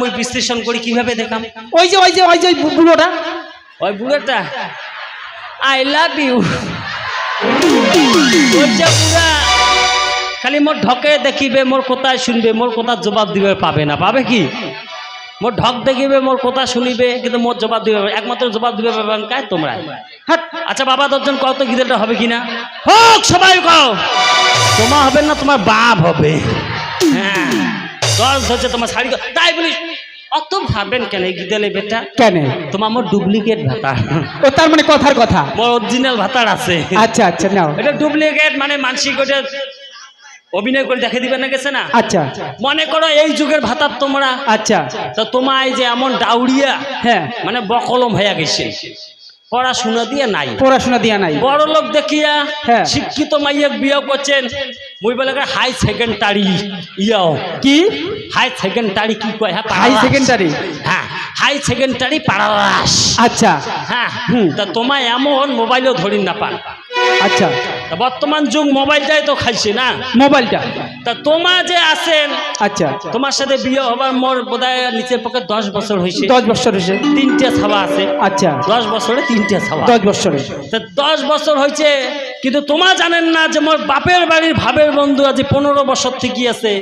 মই বিশ্লেষণ করি কীভাবে দেখাম? ওই যে ওই যে ওই যে ওই বুড়োটা ওই বুড়োটা? আই লাভ ইউ বুড়া খালি মোর ঢকে দেখিবে মোর কোথায় শুনবে মোর কথা জবাব দিবে পাবে না। পাবে কি? মোর ঢক দেখিবে মোর কথা শুনিবে কিন্তু মোর জবাব দিবে একমাত্র জবাব দিবে পাবে না, কায় তোমরা। হাট আচ্ছা বাবা দশজন কত গিদেলটা হবে কিনা? হোক সবাই কও। তোমা হবে না তোমার বাপ হবে। হ্যাঁ। দশ হচ্ছে তোমার শাড়ি তাই বলিস অত ভাববেন কেন? গিদেলে বেটা? কেন? তোমার মোর ডুপ্লিকেট ভাতার ও তার মানে কথার কথা? মোর অরিজিনাল ভাতার আছে। আচ্ছা আচ্ছা নাও। এটা ডুপ্লিকেট মানে মানসিক ওটা অভিনয় করে দেখে দিবে না গেছে না? আচ্ছা। মনে করো এই যুগের ভাতার তোমরা। আচ্ছা। তা তোমায় যে এমন ডাউরিয়া হ্যাঁ। মানে বকলম হয়ে গেছে। পড়াশোনা দিয়ে নাই। পড়াশোনা দিয়া নাই। বড় লোক দেখিয়া হ্যাঁ। শিক্ষিত মাইয়াক বিয়ে করছেন। মুই বলে হাই সেকেন্ডারি ইয়াও কি? হাই সেকেন্ডারি কি কয়? হ্যাঁ হাই সেকেন্ডারি হ্যাঁ হাই সেকেন্ডারি পাড়ারাস। আচ্ছা। হ্যাঁ হুম। তা তোমায় এমন মোবাইলও ধরি না পান। আচ্ছা। তা বর্তমান যুগ মোবাইলটাই তো খাইছে না। মোবাইলটা তা তোমা যে আছেন আচ্ছা। তোমার সাথে বিয়ে হবার মোর বোধহয় নিচের পক্ষে দশ বছর হয়েছে দশ বছর হয়েছে তিনটে ছাওয়া আছে। আচ্ছা। দশ বছরে তিনটে ছাওয়া। দশ বছরে তা দশ বছর হয়েছে কিন্তু তোমা জানেন না যে মোর বাপের বাড়ির ভাবের বন্ধু আজ পনেরো বছর থেকে আছে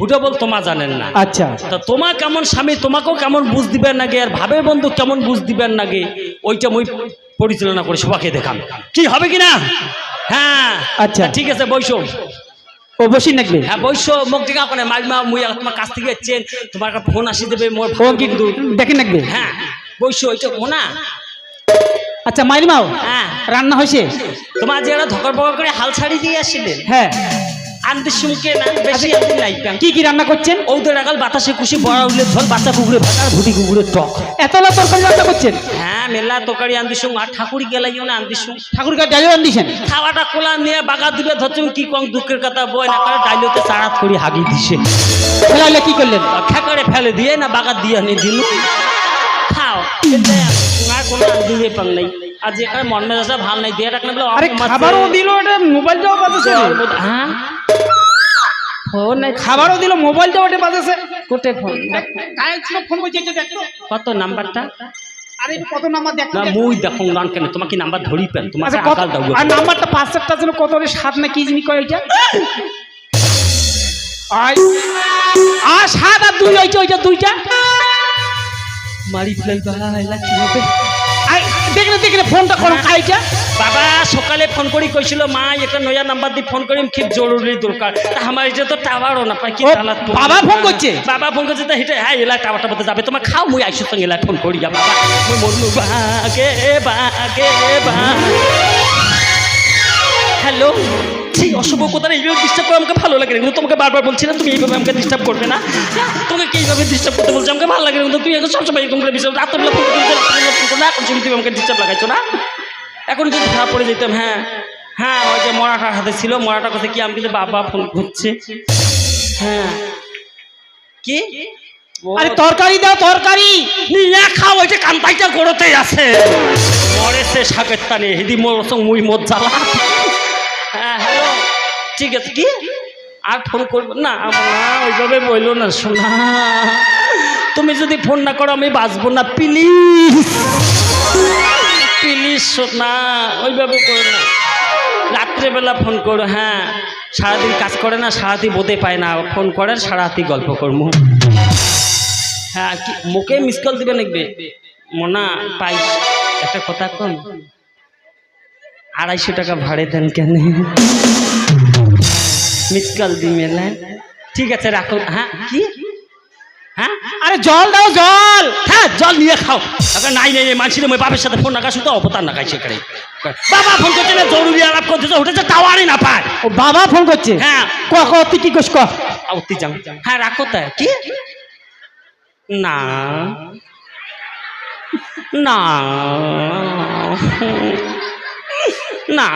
ওটা বল তোমা জানেন না। আচ্ছা। তা তোমা কেমন স্বামী তোমাকেও কেমন বুঝ দিবেন নাগে আর ভাবের বন্ধু কেমন বুঝ দিবেন নাগে ওইটা মই পরিচালনা করে সবাইকে দেখাম। কি হবে কি না? হ্যাঁ। আচ্ছা। ঠিক আছে বৈশ। ও বসি নাকবে হ্যাঁ বৈশ মুখ দেখা করে মাইমা মুই আর তোমার কাছ থেকে তোমার ফোন আসি দেবে মোর ও ভাবের কি বন্ধু। দেখেন নাকবে হ্যাঁ বৈশ ওইটা মোনা আচ্ছা মাইলমাও হ্যাঁ। রান্না হয়েছে? তোমার ধকর বকর করে হাল ছাড়ি দিয়ে আসছিলেন হ্যাঁ। আনতে শুনকে না বেশি আনতে নাই কি কি রান্না করছেন? ওদের বাতাসে খুশি বড় বাচ্চা কুকুরে ভাতার ভুটি কুকুরের টক। এতলা তরকারি রান্না করছেন? হ্যাঁ। মেলা তরকারি আনতে শুন আর ঠাকুরি গেলাইও না আনতে শুন ঠাকুরকে ডাইও রান্দিছেন খাওয়াটা কোলা নিয়ে বাগা দিবে ধরছুন কি কম দুঃখের কথা বই না করে ডাইলতে সারাত করি হাগি দিছে ফেলাইলে কি করলেন? খেকড়ে ফেলে দিয়ে না বাগা দিয়ে নি দিন খাও আর কোনো দিবে পান নাই। আর যে এখানে মন মেজাজটা ভালো নাই দিয়ে রাখলে বলে আরে খাবারও দিল এটা মোবাইলটাও বাজেছে। হ্যাঁ? ফোন নাই। খাবারও দিল মোবাইলটাও বাজেছে। কোটে ফোন ফোন করছে কত নাম্বারটা? আরে কত নাম্বার দেখতো না মুই দেখুন গান কেন? তোমাকে নাম্বার ধরি পেন তোমাকে আচ্ছা কত আকাল দাও আর নাম্বারটা পাঁচটা ছিল কত সাত না কি জিনিস কয় এটা? আর সাত আর দুই ওইটা ওইটা দুইটা। মারি ফেলবা ভাইলা কি হবে দেখলে দেখলে ফোনটা করো কাইটা বাবা সকালে ফোন করি কইছিল মা একটা নয়া নাম্বার দিয়ে ফোন করিম খুব জরুরি দরকার। তা আমার এটা তো টাওয়ারও না পাই কি ও, বাবা ফোন করছে? বাবা ফোন করছে তো হেঁটে হ্যাঁ এলা টাওয়ারটা বলতে যাবে। তোমার খাও মুই আইসো সঙ্গে এলা ফোন করি বাবা। মুই মরনু বাগে বাগে বা হ্যালো? সেই অশুভ কোথায় এইভাবে ডিস্টার্ব করে আমাকে ভালো লাগে কিন্তু তোমাকে বারবার বলছি না, তুমি এইভাবে আমাকে ডিস্টার্ব করবে না। তোমাকে এইভাবে ডিস্টার্ব করতে বলছি? আমাকে ভালো লাগে কিন্তু তুই এখন সবসময় এরকম করে ডিস্টার্ব রাত্রেবেলা ফোন এখন তুমি তুমি আমাকে ডিস্টার্ব লাগাইছো না। এখন যদি ধরা পড়ে যেতাম হ্যাঁ। হ্যাঁ ওই যে মরাটার হাতে ছিল, মরাটার কথা কি আমি কিন্তু বাবা ফোন করছে হ্যাঁ। কি? আরে তরকারি দাও, তরকারি! নিয়ে খাও ওইটা কান্তাইটা গড়তেই আছে। মরেছে শাকের টানে হিদি মোর সঙ্গ মুই জ্বালা। হ্যাঁ হ্যালো ঠিক আছে কি? আর ফোন করব না ওইভাবে বলল না শোনা তুমি যদি ফোন না করো, আমি বাঁচবো না প্লিজ প্লিজ শোনা ওইভাবে করো না। রাত্রেবেলা ফোন করো হ্যাঁ। সারাদিন কাজ করে না, সারাদিন বোধে পায় না। ফোন করে সারাতি গল্প করব। হ্যাঁ কি, মুখে মিস কল দিবে নাকবে মোনা, পাই। একটা কথা কন। আড়াইশো টাকা ভাড়ে দেন কেন? মিস কল দি মেলা ঠিক আছে রাখো। হ্যাঁ কি? হ্যাঁ? আরে জল দাও জল! হ্যাঁ জল নিয়ে খাও। আগে নাই নাই মানছিল মই বাপের সাথে ফোন রাখা তো অবতার না খাইছে করে বাবা ফোন করছে না জরুরি আলাপ করতেছে উঠেছে টাওয়ারই না পায়। ও বাবা ফোন করছে? হ্যাঁ। ক ক তুই কি কস ক? আউতি যাও। হ্যাঁ রাখো তাই। কি? না। না। না।